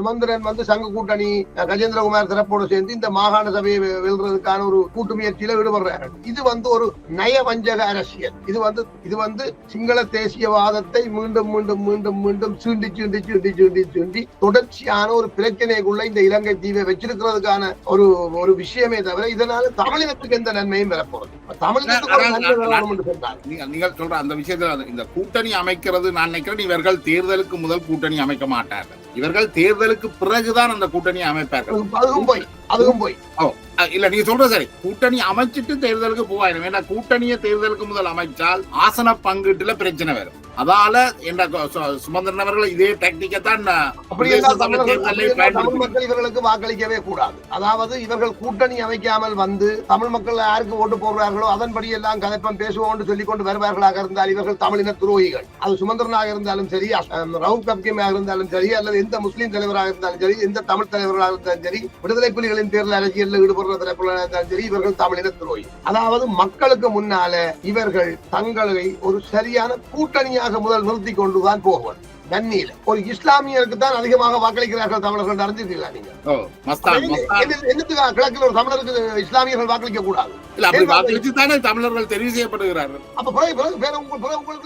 சுமந்திரன் வந்து சங்க கூட்டணி கஜேந்திரகுமார் தரப்போடு சேர்ந்து இந்த மாகாண சபையை வெல்றதுக்கான ஒரு கூட்டு முயற்சியில ஈடுபடுறாரு இது வந்து ஒரு நயவஞ்சக அரசியல். இது வந்து இது வந்து சிங்கள தேசியவாதத்தை மீண்டும் மீண்டும் மீண்டும் மீண்டும் சீண்டி சீண்டி சீண்டி சீண்டி சீண்டி தொடர்ச்சியான ஒரு பிரச்சனைக்குள்ள இந்த இலங்கை தீவை வச்சிருக்கிறதுக்கான ஒரு ஒரு விஷயமே தவிர இதனால தமிழினத்துக்கு எந்த நன்மையும் வரப்போறது தமிழினத்துக்கு நீங்கள் சொல்ற அந்த விஷயத்துல இந்த கூட்டணி அமைக்கிறது நான் நினைக்கிறேன் இவர்கள் தேர்தலுக்கு முதல் கூட்டணி அமைக்க மாட்டார்கள். இவர்கள் தேர்தலுக்கு பிறகுதான் அந்த கூட்டணி அமைப்பார்கள். அதுவும் போய் அதுவும் போய் அஹ் இல்ல நீங்க சொல்ற சரி. கூட்டணி அமைச்சிட்டு தேர்தலுக்கு போவாயிரும் ஏன்னா கூட்டணியை தேர்தலுக்கு முதல் அமைச்சால் ஆசன பங்கீட்டுல பிரச்சனை வரும். அதால என்ன சு- சுமந்திரன் அவர்கள் இதே டெக்னிக்கை தான் தமிழ் மக்கள் இவர்களுக்கு வாக்களிக்கவே கூடாது. அதாவது இவர்கள் கூட்டணி அமைக்காமல் வந்து தமிழ் மக்கள் யாருக்கு ஓட்டு போடுறார்களோ அதன்படி எல்லாம் கதைப்பம் பேசுவோம் சொல்லிக் கொண்டு வருவார்களாக இருந்தால் இவர்கள் தமிழின துரோகிகள். அது சுமந்திரனாக இருந்தாலும் சரி ரவுப் கப்கிமாக இருந்தாலும் சரி அல்லது எந்த முஸ்லீம் தலைவராக இருந்தாலும் சரி எந்த தமிழ் தலைவராக இருந்தாலும் சரி விடுதலை புலிகளின் தேர்தல் அரசியலில் ஈடுபடுற தலைப்புகளாக இருந்தாலும் சரி இவர்கள் தமிழின துரோகி. அதாவது மக்களுக்கு முன்னால இவர்கள் தங்களை ஒரு சரியான கூட்டணியாக முதல் நிறுத்தி கொண்டுதான் போகணும். நன்மையில ஒரு இஸ்லாமியருக்கு தான் அதிகமாக வாக்களிக்கிறார்கள் தமிழர்கள் அறிஞ்சிருக்கீங்களா நீங்க? என்னத்துக்கு கிழக்கில் ஒரு தமிழருக்கு இஸ்லாமியர்கள் வாக்களிக்க கூடாது? தமிழர்கள் தெரிவு செய்யப்படுகிறார்கள். அப்ப பிறகு பிறகு வேற பிறகு உங்களுக்கு